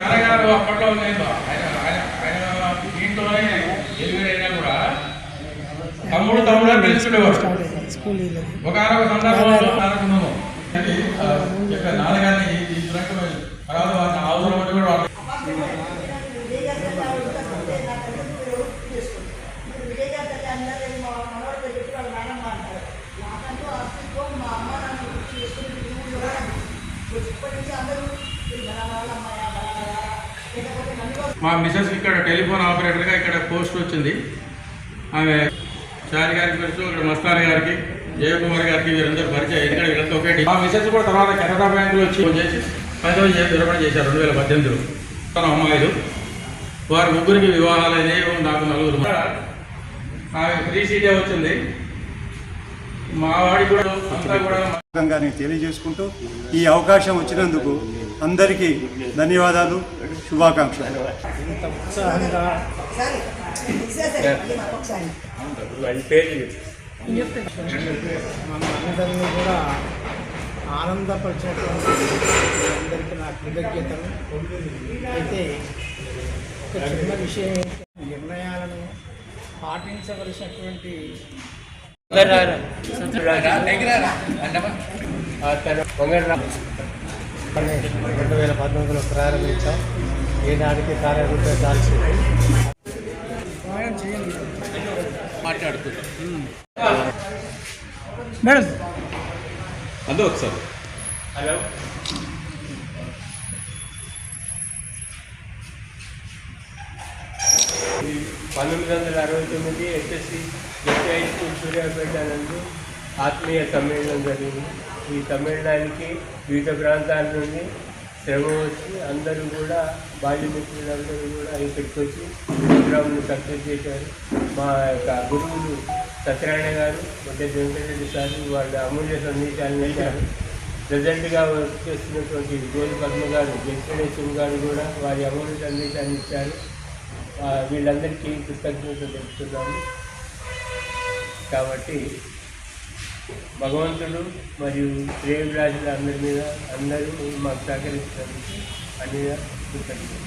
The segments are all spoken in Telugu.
నాన్నగారు అప్పట్లో ఆయన దీంట్లోనే ఎదురైనా కూడా తమ్ముడు తమ్ముడు అని పిలుచుకునేవాడు స్కూల్ ఒక సందర్భంలో అనుకున్నాము నాన్నగారిని ఈ- రకమైన తర్వాత వారిని కూడా మా మా మిసెస్ ఇక్కడ టెలిఫోన్ ఆపరేటర్గా ఇక్కడ పోస్ట్ వచ్చింది. ఆమె చారి గారికి తెలుసు ఇక్కడ మస్తాన్ గారికి జయకుమార్ గారికి వీరందరూ పరిచయం. ఇక్కడ వీళ్ళంతా ఒకటి మా మిసెస్ కూడా తర్వాత కెనరా బ్యాంకులో వచ్చి ఫోన్ చేసి పదవి విరమణ చేశారు రెండు వేల పద్దెనిమిదిలో. తన అమ్మాయిలు. వారి ముగ్గురికి వివాహాలు అనేవి నాకు నలుగురు. ఆమె ఫ్రీ సీటే వచ్చింది. కూడా నేను తెలియజేసుకుంటూ ఈ అవకాశం వచ్చినందుకు అందరికీ ధన్యవాదాలు శుభాకాంక్షలు. ఇంత ఉత్సాహంగా కూడా ఆనందపరిచినటువంటి అందరికీ నా కృతజ్ఞతలు అయితే ఒక చిన్న విషయం నిర్ణయాలను పాటించవలసినటువంటి రెండు వేల పంతొమ్మిదిలో ప్రారంభించాం ఈనాటికి కార్యరూపం మేడం. అందు ఒకసారి. పంతొమ్మిది వందల అరవై తొమ్మిది SSC SI high school Suryapet నందు ఆత్మీయ సమ్మేళనం జరిగింది. ఈ సమ్మేళనానికి వివిధ ప్రాంతాల నుండి శ్రమ వచ్చి అందరూ కూడా బాల్యమిత్రులందరూ కూడా ఇక్కడికి వచ్చి ప్రోగ్రాంను సక్సెస్ చేశారు. మా యొక్క గురువులు సత్యనారాయణ గారు మొదటి వెంకటరెడ్డి సార్ వాళ్ళ అమూల్య సందేశాలను ఇచ్చారు ప్రజెంట్గా వర్క్ చేస్తున్నటువంటి గోలి పద్మ గారు వెంకటేశ్వర గారు కూడా వారి అమూల్య సందేశాన్ని ఇచ్చారు. వీళ్ళందరికీ కృతజ్ఞతలు తెలుపుతున్నాము. కాబట్టి భగవంతుడు మరియు ప్రేమరాజుల అందరి మీద అందరూ మాకు సహకరిస్తున్నందుకు అన్ని కృతజ్ఞతలు.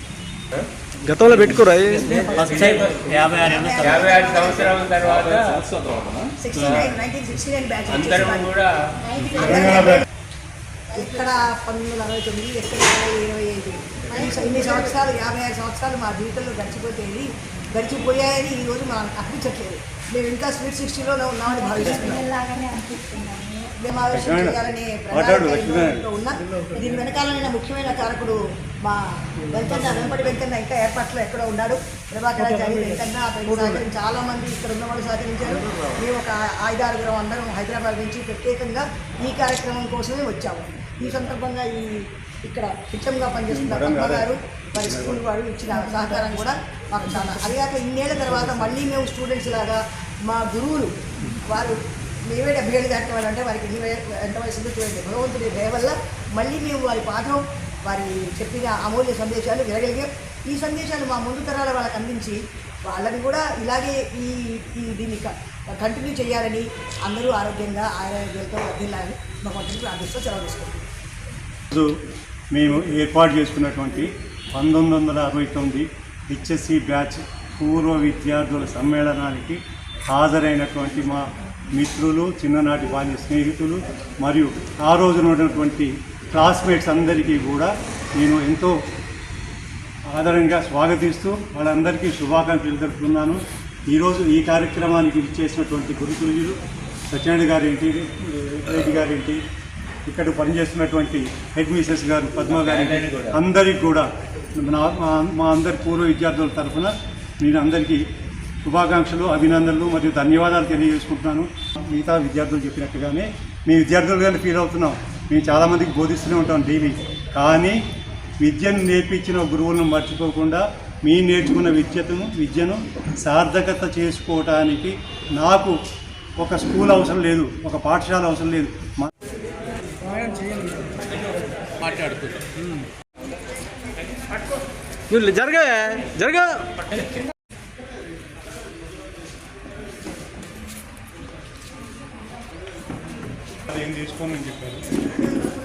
ఆ? గతంలో పెట్టుకోరా యాభై ఆరు సంవత్సరాల తర్వాత అందరం కూడా ఇక్కడ పంతొమ్మిది వందల అరవై తొమ్మిది ఎక్కడ ఇరవై ఐదు ఇన్ని- ఇన్ని సంవత్సరాలు యాభై ఆరు సంవత్సరాలు మా జీవితంలో గడిచిపోతేవి గడిచిపోయాయని ఈ రోజు మనం అనిపించట్లేదు. మేము ఇంకా స్వీట్ సిక్స్టీలో ఉన్నామని భావిస్తున్నాం. ఉన్న. దీని వెనకాలైన ముఖ్యమైన కారకుడు మా వెంకన్న వెంపటి వెంకన్న ఇంకా ఏర్పాట్లో ఎక్కడో ఉన్నాడు. ప్రభాకరాచారి వెంకన్న సహకరించి చాలా మంది ఇక్కడ ఉన్న వాళ్ళు సహకరించారు. మేము ఒక ఐదారుగురం అందరం హైదరాబాద్ నుంచి ప్రత్యేకంగా ఈ కార్యక్రమం కోసమే వచ్చాము. ఈ సందర్భంగా ఈ ఇక్కడ పిచ్చంగా పనిచేస్తున్న గారు. వారి స్కూల్ వారు ఇచ్చిన సహకారం కూడా మాకు చాలా. అది కాక ఇన్నేళ్ళ తర్వాత మళ్ళీ మేము స్టూడెంట్స్ లాగా మా గురువులు వారు మేమే డెబ్బై ఏళ్ళు దాటిన అంటే వారికి ఎన్ని ఎంత వయసు ఉందో చూడండి. భగవంతుడి దయ వల్ల మళ్ళీ మేము వారి పాఠం వారి చెప్పిన అమూల్య సందేశాలు వినగలిగాం. ఈ సందేశాలు మా ముందు తరాల వాళ్ళకి అందించి వాళ్ళని కూడా ఇలాగే ఈ ఈ దీన్ని కంటిన్యూ చేయాలని అందరూ ఆరోగ్యంగా ఆరోగ్యంతో వర్ధిల్లాలని భగవంతుని ప్రార్థిస్తూ సెలవు తీసుకుంటాం ఈరోజు మేము ఏర్పాటు చేసుకున్నటువంటి పంతొమ్మిది వందల అరవై తొమ్మిది హెచ్ఎస్సి బ్యాచ్ పూర్వ విద్యార్థుల సమ్మేళనానికి హాజరైనటువంటి మా మిత్రులు చిన్ననాటి బాల్య స్నేహితులు మరియు ఆ రోజున ఉన్నటువంటి క్లాస్మేట్స్ అందరికీ కూడా నేను ఎంతో ఆదరంగా స్వాగతిస్తూ వాళ్ళందరికీ శుభాకాంక్షలు తెలుపుతున్నాను. ఈరోజు ఈ కార్యక్రమానికి ఇచ్చేసినటువంటి గురుకులుజులు సత్యనారాయణ గారేంటి? రెడ్డి గారేంటి? ఇక్కడ పనిచేస్తున్నటువంటి హెడ్ మిసెస్ గారు పద్మ గారి అందరికి కూడా నా- మా- మా అందరి పూర్వ విద్యార్థుల తరఫున నేను అందరికీ శుభాకాంక్షలు అభినందనలు మరియు ధన్యవాదాలు తెలియజేసుకుంటున్నాను. మిగతా విద్యార్థులు చెప్పినట్టుగానే మీ విద్యార్థులుగానే ఫీల్ అవుతున్నాం. మేము చాలామందికి బోధిస్తూనే ఉంటాం డైలీ కానీ విద్యను నేర్పించిన గురువులను మర్చిపోకుండా మీ నేర్చుకున్న విద్యను విద్యను సార్థకత చేసుకోవటానికి నాకు ఒక స్కూల్ అవసరం లేదు ఒక పాఠశాల అవసరం లేదు. మా నువ్వు జరగా జరగా. ఏం తీసుకోమని చెప్పారు?